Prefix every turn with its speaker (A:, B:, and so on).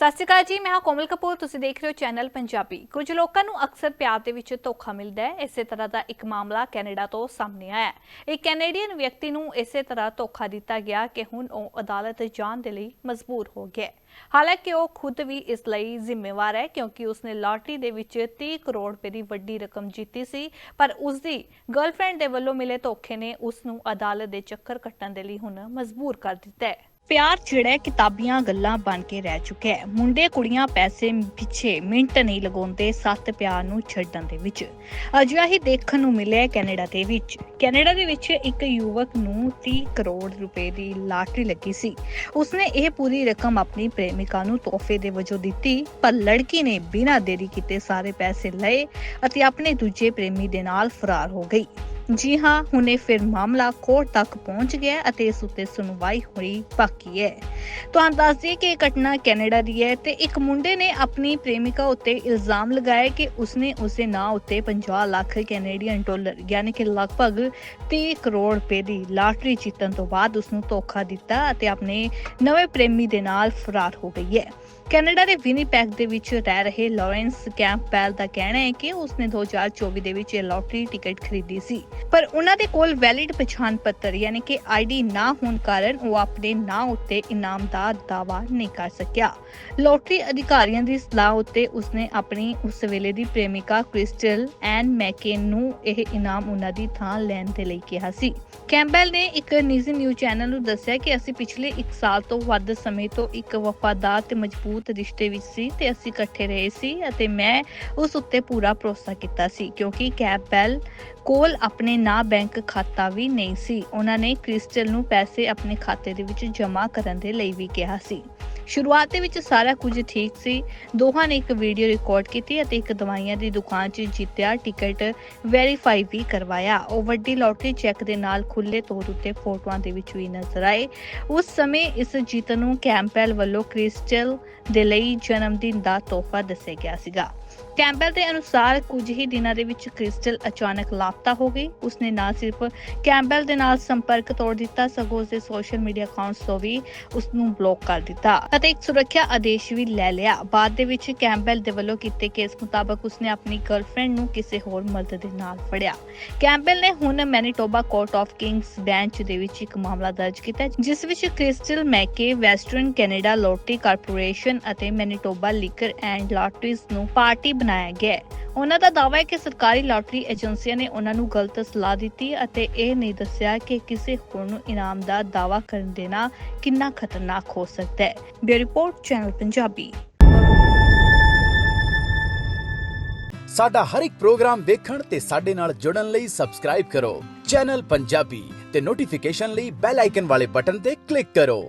A: ਸਤਿ ਸ਼੍ਰੀ ਅਕਾਲ ਜੀ, ਮੈਂ ਹਾਂ ਕੋਮਲ ਕਪੂਰ, ਤੁਸੀਂ ਦੇਖ ਰਹੇ ਹੋ ਚੈਨਲ ਪੰਜਾਬੀ। ਕੁਝ ਲੋਕਾਂ ਨੂੰ ਅਕਸਰ ਪਿਆਰ ਦੇ ਵਿੱਚ ਧੋਖਾ ਮਿਲਦਾ ਹੈ, ਇਸੇ ਤਰ੍ਹਾਂ ਦਾ ਇੱਕ ਮਾਮਲਾ ਕੈਨੇਡਾ ਤੋਂ ਸਾਹਮਣੇ ਆਇਆ ਹੈ। ਇੱਕ ਕੈਨੇਡੀਅਨ ਵਿਅਕਤੀ ਨੂੰ ਇਸੇ ਤਰ੍ਹਾਂ ਧੋਖਾ ਦਿੱਤਾ ਗਿਆ ਕਿ ਹੁਣ ਉਹ ਅਦਾਲਤ ਜਾਣ ਦੇ ਲਈ ਮਜਬੂਰ ਹੋ ਗਿਆ ਹਾਲਾਂਕਿ ਉਹ ਖੁਦ ਵੀ ਇਸ ਲਈ ਜ਼ਿੰਮੇਵਾਰ ਹੈ, ਕਿਉਂਕਿ ਉਸਨੇ ਲਾਟਰੀ ਦੇ ਵਿੱਚ 30 ਕਰੋੜ ਰੁਪਏ ਦੀ ਵੱਡੀ ਰਕਮ ਜਿੱਤੀ ਸੀ, ਪਰ ਉਸਦੀ ਗਰਲਫ੍ਰੈਂਡ ਦੇ ਵੱਲੋਂ ਮਿਲੇ ਧੋਖੇ ਨੇ ਉਸ ਨੂੰ ਅਦਾਲਤ ਦੇ ਚੱਕਰ ਕੱਟਣ ਦੇ ਲਈ ਹੁਣ ਮਜਬੂਰ ਕਰ ਦਿੱਤਾ ਹੈ। ਪਿਆਰ ਜਿਹੜਾ ਕਿਤਾਬੀਆਂ ਗੱਲਾਂ ਬਣ ਕੇ ਰਹਿ ਚੁੱਕਿਆ ਹੈ। ਮੁੰਡੇ ਕੁੜੀਆਂ ਪੈਸੇ ਪਿੱਛੇ ਮਿੰਟ ਨਹੀਂ ਲਗਾਉਂਦੇ, ਸੱਤ ਪਿਆਰ ਨੂੰ ਛੱਡਣ ਦੇ ਵਿੱਚ। ਅਜਿਹਾ ਹੀ ਦੇਖਣ ਨੂੰ ਮਿਲਿਆ ਕੈਨੇਡਾ ਦੇ ਵਿੱਚ। ਕੈਨੇਡਾ ਦੇ ਵਿੱਚ ਇੱਕ ਯੁਵਕ ਨੂੰ 30 ਕਰੋੜ ਰੁਪਏ ਦੀ ਲਾਟਰੀ ਲੱਗੀ ਸੀ। ਉਸਨੇ ਇਹ ਪੂਰੀ ਰਕਮ ਆਪਣੀ ਪ੍ਰੇਮਿਕਾ ਨੂੰ ਤੋਹਫੇ ਦੇ ਵਜੋਂ ਦਿੱਤੀ, ਪਰ ਲੜਕੀ ਨੇ ਬਿਨਾਂ ਦੇਰੀ ਕੀਤੇ ਸਾਰੇ ਪੈਸੇ ਲਏ ਅਤੇ ਆਪਣੇ ਦੂਜੇ ਪ੍ਰੇਮੀ ਦੇ ਨਾਲ ਫਰਾਰ ਹੋ ਗਈ। ਜੀ ਹਾਂ, ਹੁਣੇ ਫਿਰ ਮਾਮਲਾ ਕੋਰਟ ਤੱਕ ਪਹੁੰਚ ਗਿਆ ਅਤੇ ਇਸ ਉੱਤੇ ਸੁਣਵਾਈ ਹੋਣੀ ਬਾਕੀ ਹੈ। ਤੁਹਾਨੂੰ ਦੱਸ ਦਈਏ ਕਿ ਇਹ ਘਟਨਾ ਕੈਨੇਡਾ ਦੀ ਹੈ ਤੇ ਇੱਕ ਮੁੰਡੇ ਨੇ ਆਪਣੀ ਪ੍ਰੇਮਿਕਾ ਉੱਤੇ ਇਲਜ਼ਾਮ ਲਗਾਇਆ ਕਿ ਉਸਨੇ ਉਸਦੇ ਨਾਂ ਉੱਤੇ 50 ਲੱਖ ਕੈਨੇਡੀਅਨ ਡਾਲਰ ਯਾਨੀ ਕਿ ਲਗਭਗ 30 ਕਰੋੜ ਰੁਪਏ ਦੀ ਲਾਟਰੀ ਜਿੱਤਣ ਤੋਂ ਬਾਅਦ ਉਸ ਨੂੰ ਧੋਖਾ ਦਿੱਤਾ ਅਤੇ ਆਪਣੇ ਨਵੇਂ ਪ੍ਰੇਮੀ ਦੇ ਨਾਲ ਫਰਾਰ ਹੋ ਗਈ ਹੈ। ਕੈਨੇਡਾ ਦੇ ਵਿਨੀਪੈਗ ਦੇ ਵਿੱਚ ਰਹਿ ਰਹੇ ਲਾਰੈਂਸ ਕੈਂਪਬੈਲ ਦਾ ਕਹਿਣਾ ਹੈ ਕਿ ਉਸਨੇ 2024 ਦੇ ਵਿੱਚ ਇਹ ਲਾਟਰੀ ਟਿਕਟ ਖਰੀਦੀ ਸੀ। ਪਰ ਉਹਨਾਂ ਦੇ ਕੋਲ ਵੈਲਿਡ ਪਛਾਣ ਪੱਤਰ ਯਾਨੀ ਕਿ ਆਈਡੀ ਨਾ ਹੋਣ ਕਾਰਨ ਉਹ ਆਪਣੇ ਨਾਂ ਉੱਤੇ ਇਨਾਮ ਦਾ ਦਾਅਵਾ ਨਹੀਂ ਕਰ ਸਕਿਆ। ਲੋਟਰੀ ਅਧਿਕਾਰੀਆਂ ਦੀ ਸਲਾਹ ਉੱਤੇ ਉਸਨੇ ਆਪਣੀ ਉਸ ਵੇਲੇ ਦੀ ਪ੍ਰੇਮਿਕਾ ਕ੍ਰਿਸਟਲ ਐਨ ਮੈਕੇਨ ਨੂੰ ਇਹ ਇਨਾਮ ਉਹਨਾਂ ਦੀ ਥਾਂ ਲੈਣ ਦੇ ਲਈ ਕਿਹਾ ਸੀ। ਕੈਂਪਬੈਲ ਨੇ ਇੱਕ ਨਿੱਜੀ ਨਿਊਜ਼ ਚੈਨਲ ਨੂੰ ਦੱਸਿਆ ਕਿ ਅਸੀਂ ਪਿਛਲੇ 1 ਸਾਲ ਤੋਂ ਵੱਧ ਸਮੇਂ ਤੋਂ ਇੱਕ ਵਫਾਦਾਰ ਤੇ ਮਜ਼ਬੂਤ ਰਿਸ਼ਤੇ ਵਿੱਚ ਸੀ ਤੇ ਅਸੀਂ ਇਕੱਠੇ ਰਹੇ ਸੀ ਅਤੇ ਮੈਂ ਉਸ ਉੱਤੇ ਪੂਰਾ ਭਰੋਸਾ ਕੀਤਾ ਸੀ ਕਿਉਂਕਿ ਕੈਂਪਬੈਲ ਕੋਲ ਆਪਣੇ ਨਾ ਬੈਂਕ ਖਾਤਾ ਵੀ ਨਹੀਂ ਸੀ। ਉਹਨਾਂ ਨੇ ਕ੍ਰਿਸਟਲ ਨੂੰ ਪੈਸੇ ਆਪਣੇ ਖਾਤੇ ਦੇ ਵਿੱਚ ਜਮ੍ਹਾਂ ਕਰਨ ਦੇ ਲਈ ਵੀ ਕਿਹਾ ਸੀ। ਸ਼ੁਰੂਆਤ ਦੇ ਵਿੱਚ ਸਾਰਾ ਕੁਝ ਠੀਕ ਸੀ। ਦੋਹਾਂ ਨੇ ਇੱਕ ਵੀਡੀਓ ਰਿਕਾਰਡ ਕੀਤੀ ਅਤੇ ਇੱਕ ਦਵਾਈਆਂ ਦੀ ਦੁਕਾਨ 'ਚ ਜਿੱਤਿਆ, ਟਿਕਟ ਵੈਰੀਫਾਈ ਵੀ ਕਰਵਾਇਆ। ਉਹ ਵੱਡੀ ਲੋਟਰੀ ਚੈੱਕ ਦੇ ਨਾਲ ਖੁੱਲੇ ਤੌਰ ਉੱਤੇ ਫੋਟੋਆਂ ਦੇ ਵਿੱਚ ਵੀ ਨਜ਼ਰ ਆਏ। ਉਸ ਸਮੇਂ ਇਸ ਜਿੱਤ ਨੂੰ ਕੈਂਪਬੈਲ ਵੱਲੋਂ ਕ੍ਰਿਸਟਲ ਦੇ ਲਈ ਜਨਮ ਦਿਨ ਦਾ ਤੋਹਫਾ ਦੱਸਿਆ ਗਿਆ ਸੀਗਾ। ਕੈਂਪਬੈਲ ਦੇ ਅਨੁਸਾਰ ਕੁਝ ਹੀ ਦਿਨਾਂ ਦੇ ਵਿੱਚ ਕ੍ਰਿਸਟਲ ਅਚਾਨਕ ਲਾਪਤਾ ਹੋ ਗਈ ਉਸਨੇ ਨਾ ਸਿਰਫ ਕੈਂਪਬੈਲ ਦੇ ਨਾਲ ਸੰਪਰਕ ਤੋੜ ਦਿੱਤਾ, ਸਗੋਂ ਉਸਦੇ ਸੋਸ਼ਲ ਮੀਡੀਆ ਅਕਾਊਂਟਸ ਤੋਂ ਵੀ ਉਸ ਨੂੰ ਬਲੌਕ ਕਰ ਦਿੱਤਾ। ਅਤੇ ਇੱਕ ਸੁਰੱਖਿਆ ਆਦੇਸ਼ ਵੀ ਲੈ ਲਿਆ। ਬਾਅਦ ਦੇ ਵਿੱਚ ਕੈਂਪਬੈਲ ਦੇ ਵੱਲੋਂ ਕੀਤੇ ਕੇਸ ਮੁਤਾਬਕ ਉਸਨੇ ਆਪਣੀ ਗਰਲਫ੍ਰੈਂਡ ਨੂੰ ਕਿਸੇ ਹੋਰ ਮਰਦ ਦੇ ਨਾਲ ਫੜਿਆ। ਕੈਂਪਬੈਲ ਨੇ ਹੁਣ Manitoba court of King's bench ਦੇ ਵਿੱਚ ਇੱਕ ਮਾਮਲਾ ਦਰਜ ਕੀਤਾ ਜਿਸ ਵਿੱਚ Crystal McKay, western Canada lottery corporation ਅਤੇ ਮੈਨੀਟੋਬਾ ਲਿਕਰ ਐਂਡ ਲਾਟਰੀਜ਼ ਨੂੰ ਪਾਰਟੀ ਬਣਾਇਆ ਗਿਆ ਉਹਨਾਂ ਦਾ ਦਾਅਵਾ ਹੈ ਕਿ ਸਰਕਾਰੀ ਲਾਟਰੀ ਏਜੰਸੀਆਂ ਨੇ ਉਹਨਾਂ ਨੂੰ ਗਲਤ ਸਲਾਹ ਦਿੱਤੀ ਅਤੇ ਇਹ ਨਹੀਂ ਦੱਸਿਆ ਕਿ ਕਿਸੇ ਹੋਰ ਨੂੰ ਇਨਾਮ ਦਾ ਦਾਅਵਾ ਕਰਨ ਦੇਣਾ ਕਿੰਨਾ ਖਤਰਨਾਕ ਹੋ ਸਕਦਾ ਹੈ। Bureau report, channel Punjabi.
B: ਸਾਡਾ ਹਰ ਇੱਕ ਪ੍ਰੋਗਰਾਮ ਦੇਖਣ ਤੇ ਸਾਡੇ ਨਾਲ ਜੁੜਨ ਲਈ ਸਬਸਕ੍ਰਾਈਬ ਕਰੋ। ਚੈਨਲ ਪੰਜਾਬੀ ਤੇ ਨੋਟੀਫਿਕੇਸ਼ਨ ਲਈ ਬੈਲ ਆਈਕਨ ਵਾਲੇ ਬਟਨ ਤੇ ਕਲਿੱਕ ਕਰੋ।